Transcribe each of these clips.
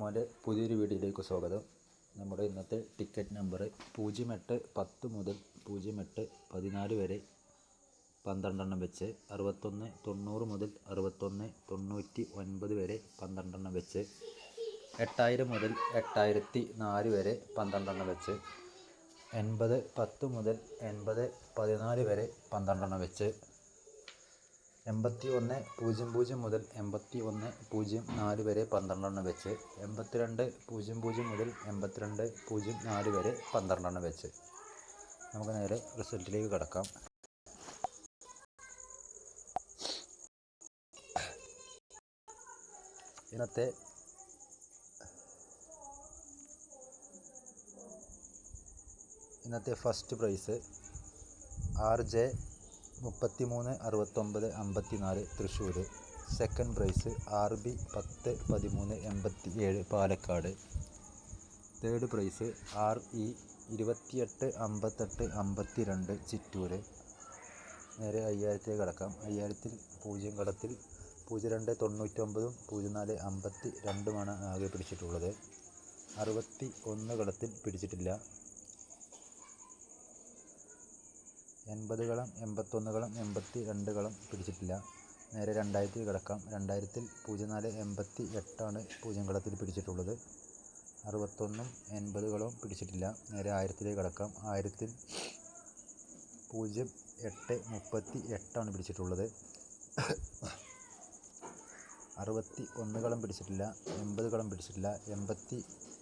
മോന്റെ പുതിയൊരു വീഡിയോയിലേക്ക് സ്വാഗതം. നമ്മുടെ ഇന്നത്തെ ടിക്കറ്റ് നമ്പർ പൂജ്യം എട്ട് പത്ത് മുതൽ പൂജ്യം എട്ട് പതിനാല് വരെ പന്ത്രണ്ടെണ്ണം വെച്ച് അറുപത്തൊന്ന് തൊണ്ണൂറ് മുതൽ അറുപത്തൊന്ന് തൊണ്ണൂറ്റി ഒൻപത് വരെ പന്ത്രണ്ടെണ്ണം വെച്ച് എട്ടായിരം മുതൽ എട്ടായിരത്തി നാല് വരെ പന്ത്രണ്ടെണ്ണം വെച്ച് എൺപത് പത്ത് മുതൽ എൺപത് പതിനാല് വരെ പന്ത്രണ്ടെണ്ണം വെച്ച് എൺപത്തി ഒന്ന് പൂജ്യം പൂജ്യം മുതൽ എൺപത്തി ഒന്ന് പൂജ്യം നാല് വരെ പന്ത്രണ്ടെണ്ണം വെച്ച് എൺപത്തിരണ്ട് പൂജ്യം പൂജ്യം മുതൽ എൺപത്തിരണ്ട് പൂജ്യം നാല് വരെ പന്ത്രണ്ടെണ്ണം വെച്ച്. നമുക്ക് നേരെ റിസൾട്ടിലേക്ക് കിടക്കാം. ഇന്നത്തെ ഇന്നത്തെ ഫസ്റ്റ് പ്രൈസ് ആർ ജെ മുപ്പത്തി മൂന്ന് അറുപത്തൊമ്പത് അമ്പത്തിനാല് Thrissur second prize R B പത്ത് പതിമൂന്ന് എൺപത്തി ഏഴ് Palakkad. Third prize R E ഇരുപത്തിയെട്ട് അമ്പത്തെട്ട് അമ്പത്തി രണ്ട് ചിറ്റൂർ നേരെ അയ്യായിരത്തിലേക്ക് കടക്കാം. അയ്യായിരത്തിൽ പൂജ്യം കടത്തിൽ പൂജ്യം രണ്ട് തൊണ്ണൂറ്റൊമ്പതും പൂജ്യം നാല് അമ്പത്തി രണ്ടുമാണ് ആകെ പിടിച്ചിട്ടുള്ളത്. അറുപത്തി ഒന്ന് കടത്തിൽ പിടിച്ചിട്ടില്ല. എൺപത് എൺപത്തൊന്നുകളും എൺപത്തൊന്ന് കളം എൺപത്തി രണ്ടുകളും പിടിച്ചിട്ടില്ല. നേരെ രണ്ടായിരത്തിൽ കിടക്കാം. രണ്ടായിരത്തിൽ പൂജ്യം നാല് എൺപത്തി എട്ടാണ് പൂജ്യം കളത്തിൽ പിടിച്ചിട്ടുള്ളത്. അറുപത്തൊന്നും എൺപതുകളും പിടിച്ചിട്ടില്ല. നേരെ ആയിരത്തിലേക്ക് കിടക്കാം. ആയിരത്തിൽ പൂജ്യം എട്ട് മുപ്പത്തി എട്ടാണ് പിടിച്ചിട്ടുള്ളത്. അറുപത്തി ഒന്നുകളും പിടിച്ചിട്ടില്ല. എൺപതുകളും കളം പിടിച്ചിട്ടില്ല. എൺപത്തി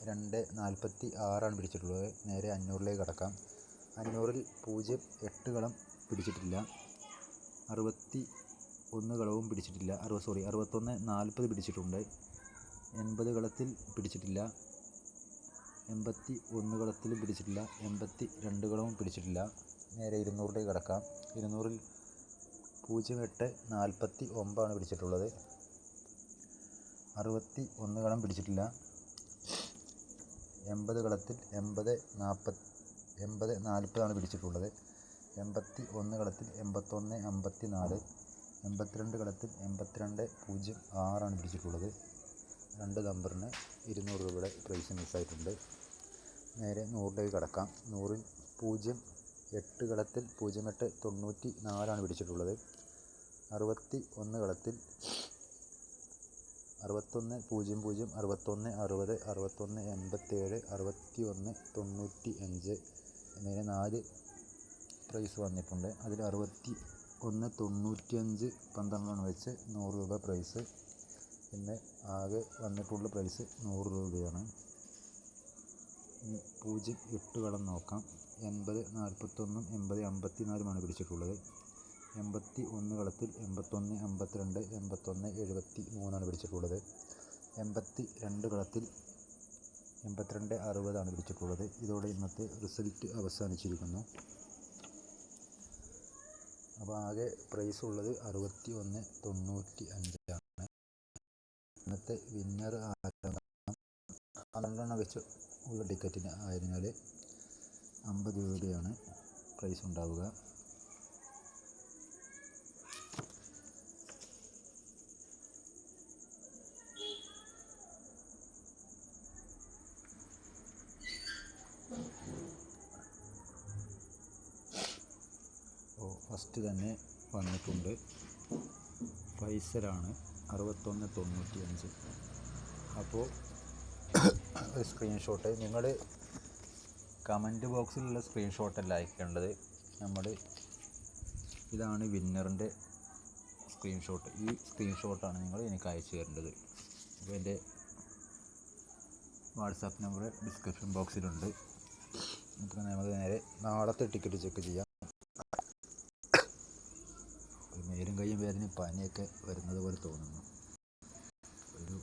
രണ്ട് നാൽപ്പത്തി ആറാണ് പിടിച്ചിട്ടുള്ളത്. നേരെ അഞ്ഞൂറിലേക്ക് കിടക്കാം. അഞ്ഞൂറിൽ പൂജ്യം എട്ട് കളം പിടിച്ചിട്ടില്ല. അറുപത്തി ഒന്ന് കളവും പിടിച്ചിട്ടില്ല. അറുപത് സോറി അറുപത്തൊന്ന് നാൽപ്പത് പിടിച്ചിട്ടുണ്ട്. എൺപത് കളത്തിൽ പിടിച്ചിട്ടില്ല. എൺപത്തി ഒന്ന് കളത്തിലും പിടിച്ചിട്ടില്ല. എൺപത്തി രണ്ട് കളവും പിടിച്ചിട്ടില്ല. നേരെ ഇരുന്നൂറിലേക്ക് കിടക്കാം. ഇരുന്നൂറിൽ പൂജ്യം എട്ട് നാൽപ്പത്തി ഒമ്പതാണ് പിടിച്ചിട്ടുള്ളത്. അറുപത്തി ഒന്ന് കളം പിടിച്ചിട്ടില്ല. എൺപത് കളത്തിൽ എൺപത് നാൽപ്പത്തി എൺപത് നാൽപ്പതാണ് പിടിച്ചിട്ടുള്ളത്. എൺപത്തി ഒന്ന് കളത്തിൽ എൺപത്തൊന്ന് അമ്പത്തി നാല് എൺപത്തിരണ്ട് കളത്തിൽ എൺപത്തിരണ്ട് പൂജ്യം ആറാണ് പിടിച്ചിട്ടുള്ളത്. രണ്ട് നമ്പറിന് ഇരുന്നൂറ് രൂപയുടെ പ്രൈസ് മിസ്സായിട്ടുണ്ട് നേരെ നൂറിലേക്ക് കടക്കാം. നൂറിൽ പൂജ്യം എട്ട് കളത്തിൽ പൂജ്യം എട്ട് തൊണ്ണൂറ്റി നാലാണ് പിടിച്ചിട്ടുള്ളത്. അറുപത്തി ഒന്ന് കളത്തിൽ അറുപത്തൊന്ന് പൂജ്യം പൂജ്യം അറുപത്തൊന്ന് അറുപത് അറുപത്തൊന്ന് എൺപത്തേഴ് അറുപത്തി ഒന്ന് തൊണ്ണൂറ്റി അഞ്ച് എന്നിങ്ങനെ നാല് പ്രൈസ് വന്നിട്ടുണ്ട്. അതിൽ അറുപത്തി ഒന്ന് തൊണ്ണൂറ്റി അഞ്ച് പന്ത്രണ്ടാണ് വെച്ച് നൂറ് രൂപ പ്രൈസ് പിന്നെ ആകെ വന്നിട്ടുള്ള പ്രൈസ് നൂറ് രൂപയാണ്. പൂജ്യം എട്ട് കളം നോക്കാം. എൺപത് നാൽപ്പത്തൊന്നും എൺപത് അമ്പത്തി നാലുമാണ് പിടിച്ചിട്ടുള്ളത്. എൺപത്തി ഒന്ന് കളത്തിൽ എൺപത്തൊന്ന് അമ്പത്തിരണ്ട് എൺപത്തൊന്ന് എഴുപത്തി മൂന്നാണ് പിടിച്ചിട്ടുള്ളത്. എൺപത്തി രണ്ട് കളത്തിൽ എൺപത്തിരണ്ട് അറുപതാണ് ലഭിച്ചിട്ടുള്ളത് ഇതോടെ ഇന്നത്തെ റിസൾട്ട് അവസാനിച്ചിരിക്കുന്നു. അപ്പോൾ ആകെ പ്രൈസ് ഉള്ളത് അറുപത്തി ഒന്ന് തൊണ്ണൂറ്റി അഞ്ചാണ് ഇന്നത്തെ വിന്നർ പന്ത്രണ്ടെണ്ണം വെച്ച് ഉള്ള ടിക്കറ്റിന് ആയതിനാൽ അമ്പത് രൂപയാണ് പ്രൈസ് ഉണ്ടാവുക. ഫസ്റ്റ് തന്നെ വന്നിട്ടുണ്ട്. ഫൈസലാണ് അറുപത്തൊന്ന് തൊണ്ണൂറ്റി അഞ്ച് അപ്പോൾ സ്ക്രീൻഷോട്ട് നിങ്ങൾ കമന്റ് ബോക്സിലുള്ള സ്ക്രീൻഷോട്ടല്ല അയക്കേണ്ടത്. നമ്മൾ ഇതാണ് വിന്നറിന്റെ സ്ക്രീൻഷോട്ട് ഈ സ്ക്രീൻഷോട്ടാണ് നിങ്ങൾ എനിക്ക് അയച്ചു തരേണ്ടത്. അപ്പോൾ എന്റെ വാട്സാപ്പ് നമ്പർ ഡിസ്ക്രിപ്ഷൻ ബോക്സിലുണ്ട് നമുക്ക് നമുക്ക് നേരെ നാളത്തെ ടിക്കറ്റ് ചെക്ക് ചെയ്യാം. പനിയൊക്കെ വരുന്നത് പോലെ തോന്നുന്നു. ഒരു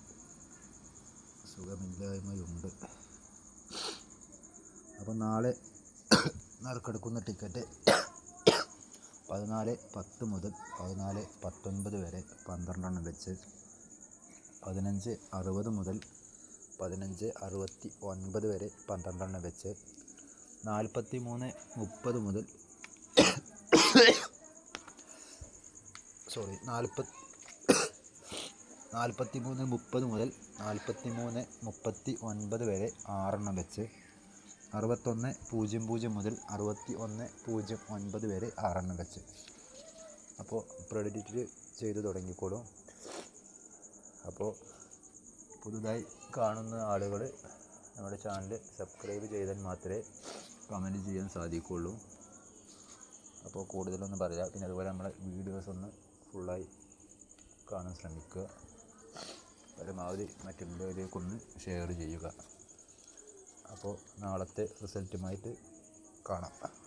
സുഖമില്ലായ്മയുണ്ട്. അപ്പോൾ നാളെ നറുക്കെടുക്കുന്ന ടിക്കറ്റ് പതിനാല് പത്ത് മുതൽ പതിനാല് പത്തൊൻപത് വരെ പന്ത്രണ്ടെണ്ണം വെച്ച് പതിനഞ്ച് അറുപത് മുതൽ പതിനഞ്ച് അറുപത്തി ഒൻപത് വരെ പന്ത്രണ്ടെണ്ണം വെച്ച് നാൽപ്പത്തി മൂന്ന് മുപ്പത് മുതൽ സോറി നാൽപ്പത്തി നാൽപ്പത്തി മൂന്ന് മുപ്പത് മുതൽ നാൽപ്പത്തി മൂന്ന് മുപ്പത്തി ഒൻപത് വരെ ആറെണ്ണം വെച്ച് അറുപത്തൊന്ന് പൂജ്യം പൂജ്യം മുതൽ അറുപത്തി ഒന്ന് പൂജ്യം ഒൻപത് വരെ ആറെണ്ണം വെച്ച്. അപ്പോൾ പ്രെഡിറ്റ് ചെയ്ത് തുടങ്ങിക്കോളും. അപ്പോൾ പുതുതായി കാണുന്ന ആളുകൾ നമ്മുടെ ചാനൽ സബ്സ്ക്രൈബ് ചെയ്താൽ മാത്രമേ കമന്റ് ചെയ്യാൻ സാധിക്കുള്ളൂ അപ്പോൾ കൂടുതലൊന്നും പറയാം. പിന്നെ അതുപോലെ നമ്മളെ വീഡിയോസ് ഒന്ന് ഫുള്ളായി കാണാൻ ശ്രമിക്കുക. പരമാവധി മറ്റുള്ളവരിലേക്കൊന്ന് ഷെയർ ചെയ്യുക. അപ്പോൾ നാളത്തെ റിസൾട്ടുമായിട്ട് കാണാം.